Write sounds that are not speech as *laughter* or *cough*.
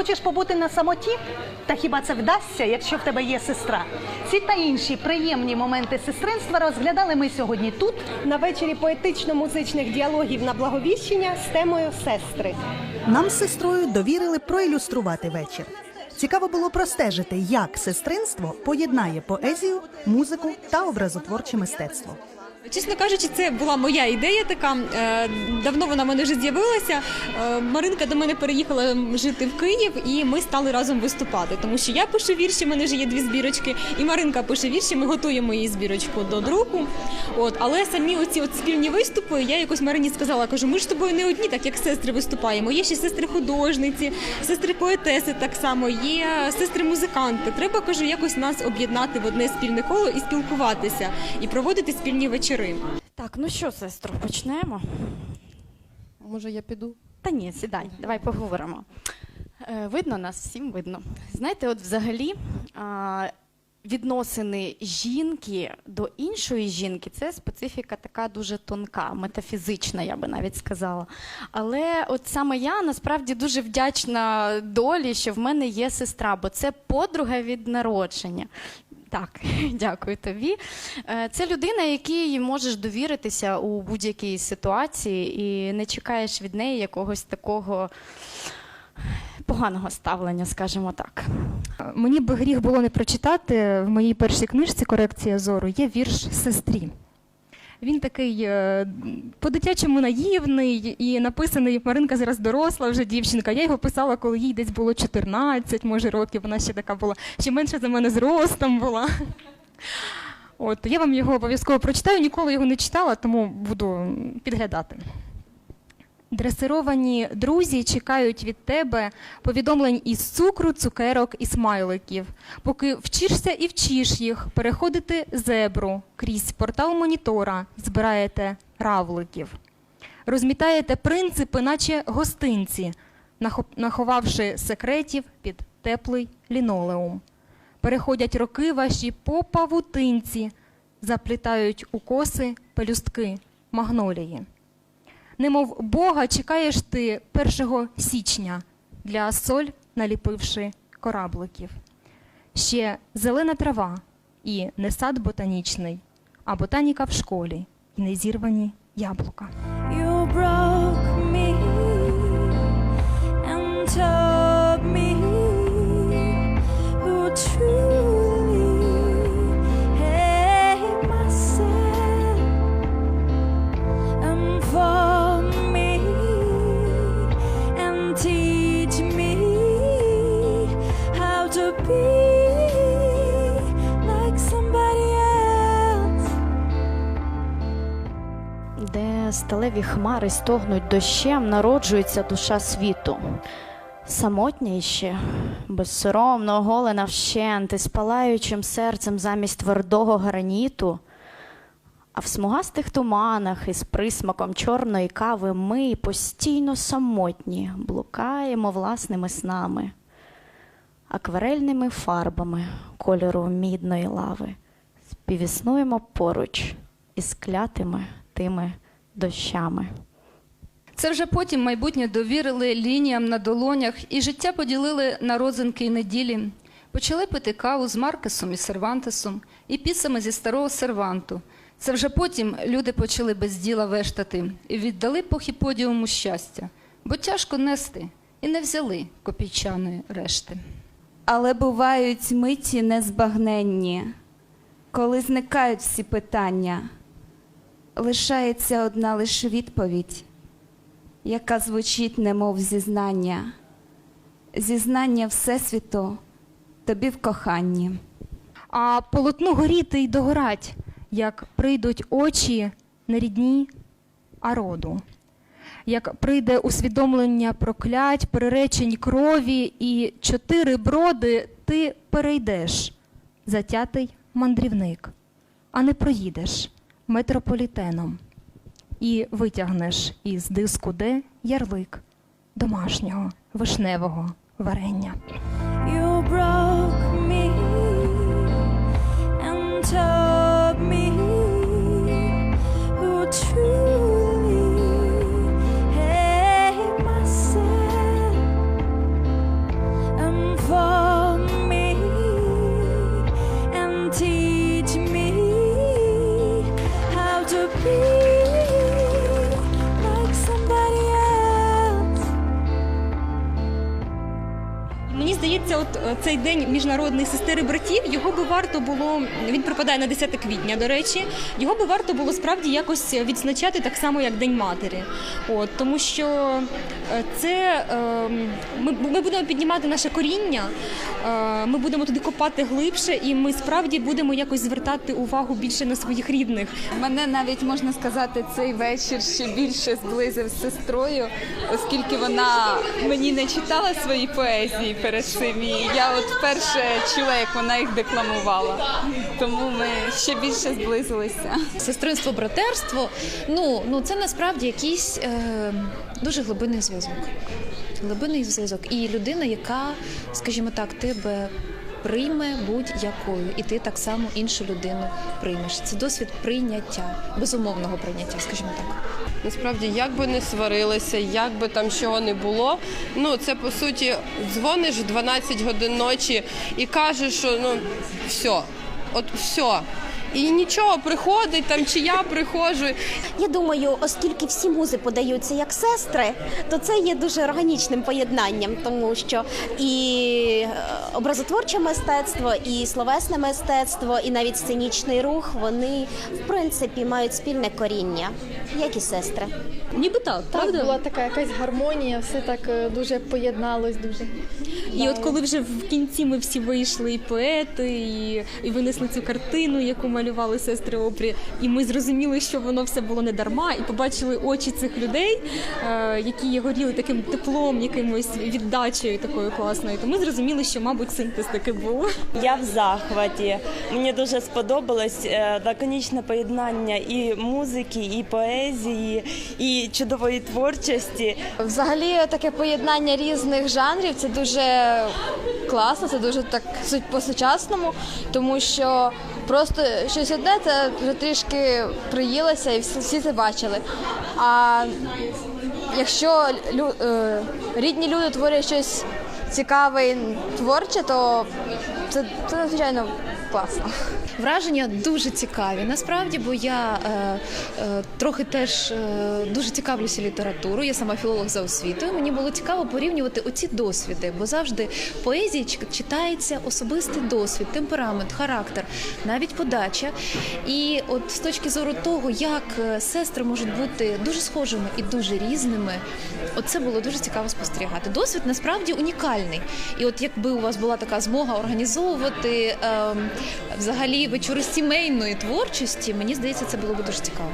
Хочеш побути на самоті? Та хіба це вдасться, якщо в тебе є сестра? Ці та інші приємні моменти сестринства розглядали ми сьогодні тут. на вечорі поетично-музичних діалогів на благовіщення з темою сестри. Нам з сестрою довірили проілюструвати вечір. Цікаво було простежити, як сестринство поєднає поезію, музику та образотворче мистецтво. Чесно кажучи, це була моя ідея така. Е, Давно вона в мене вже з'явилася. Е, Маринка до мене переїхала жити в Київ, і ми стали разом виступати. Тому що я пишу вірші, в мене вже є дві збірочки, і Маринка пише вірші. Ми готуємо її збірочку до друку. От, але самі оці от спільні виступи, я якось Марині сказала, кажу, ми ж з тобою не одні, так як сестри виступаємо. Є ще сестри художниці, сестри поетеси так само, є сестри музиканти. Треба кажу, якось нас об'єднати в одне спільне коло і спілкуватися, і проводити спільні вечори. Так, ну що, сестро, почнемо? Може, я піду? Та ні, сідай, давай поговоримо. Е, видно нас, всім видно. Знаєте, от взагалі а, відносини жінки до іншої жінки це специфіка така дуже тонка, метафізична, я би навіть сказала. Але от саме я насправді дуже вдячна долі, що в мене є сестра, бо це подруга від народження. Так, *laughs* дякую тобі. Е, Це людина, якій можеш довіритися у будь-якій ситуації і не чекаєш від неї якогось такого поганого ставлення, скажімо так. Мені би гріх було не прочитати в моїй першій книжці Корекція зору є вірш сестрі. Він такий е, по-дитячому наївний і написаний Маринка зараз доросла вже дівчинка. Я його писала, коли їй десь було 14, може, років. Вона ще така була, ще менше за мене зростом була. От я вам його обов'язково прочитаю, ніколи його не читала, тому буду підглядати. Дресировані друзі чекають від тебе повідомлень із цукру, цукерок і смайликів, поки вчишся і вчиш їх переходити зебру крізь портал монітора, збираєте равликів, розмітаєте принципи, наче гостинці, наховавши секретів під теплий лінолеум. Переходять роки ваші по павутинці, заплітають у коси пелюстки магнолії. Немов Бога чекаєш ти 1 січня для соль наліпивши корабликів. Ще зелена трава і не сад ботанічний, а ботаніка в школі і незірвані яблука. Де сталеві хмари стогнуть дощем, народжується душа світу. Самотня іще, безсоромно оголена вщент, із палаючим серцем замість твердого граніту. А в смугастих туманах із присмаком чорної кави ми постійно самотні, блукаємо власними снами, акварельними фарбами кольору мідної лави, співіснуємо поруч із клятими тими дощами. Це вже потім майбутнє довірили лініям на долонях і життя поділили на розинки й неділі. Почали пити каву з Маркесом і Сервантесом і пісами зі старого серванту. Це вже потім люди почали без діла вештати і віддали похіподіуму щастя, бо тяжко нести і не взяли копійчаної решти. Але бувають миті незбагненні, коли зникають всі питання. Лишається одна лише відповідь, яка звучить немов зізнання, зізнання Всесвіту тобі в коханні. А полотну горіти й догорать, як прийдуть очі не рідні, а роду. Як прийде усвідомлення проклять, переречень крові, і чотири броди ти перейдеш, затятий мандрівник, а не проїдеш метрополітеном. І витягнеш із диску Д ярлик домашнього вишневого варення. to be. Цей день міжнародний сестер і братів його би варто було. Він припадає на 10 квітня. До речі, його би варто було справді якось відзначати так само, як День матері. От тому що е, це е, ми, ми будемо піднімати наше коріння, е, ми будемо туди копати глибше, і ми справді будемо якось звертати увагу більше на своїх рідних. Мене навіть можна сказати, цей вечір ще більше зблизив з сестрою, оскільки вона мені не читала свої поезії перед цим. І я от вперше чула, як вона їх декламувала. Тому ми ще більше зблизилися. Сестринство, братерство ну, ну це насправді якийсь е, дуже глибинний зв'язок. Глибинний зв'язок. І людина, яка, скажімо так, тебе прийме будь-якою, і ти так само іншу людину приймеш. Це досвід прийняття, безумовного прийняття, скажімо так. Насправді, як би не сварилися, як би там чого не було. Ну це по суті дзвониш в 12 годин ночі і кажеш, що ну все, от все. І нічого приходить там, чи я приходжу. Я думаю, оскільки всі музи подаються як сестри, то це є дуже органічним поєднанням, тому що і е, образотворче мистецтво, і словесне мистецтво, і навіть сценічний рух вони в принципі мають спільне коріння, як і сестри. Ніби так, правда? була така якась гармонія, все так е, дуже поєдналось, дуже. І от коли вже в кінці ми всі вийшли, і поети, і, і винесли цю картину, яку малювали сестри Опрі, і ми зрозуміли, що воно все було не дарма, і побачили очі цих людей, е, які горіли таким теплом, якимось віддачею такою класною. То ми зрозуміли, що, мабуть, синтез таки був. Я в захваті. Мені дуже сподобалось е, лаконічне поєднання і музики, і поезії, і чудової творчості. Взагалі, таке поєднання різних жанрів це дуже класно, це дуже так суть по-сучасному, тому що просто щось одне це вже трішки приїлося і всі, всі це бачили. А якщо лю, е, рідні люди творять щось цікаве і творче, то це, це надзвичайно класно. Враження дуже цікаві. Насправді, бо я е, е, трохи теж е, дуже цікавлюся літературою. Я сама філолог за освітою. Мені було цікаво порівнювати оці досвіди, бо завжди в поезії читається особистий досвід, темперамент, характер, навіть подача. І от з точки зору того, як е, сестри можуть бути дуже схожими і дуже різними, от це було дуже цікаво спостерігати. Досвід насправді унікальний. І от якби у вас була така змога організовувати ем, взагалі вечори сімейної творчості, мені здається, це було б дуже цікаво.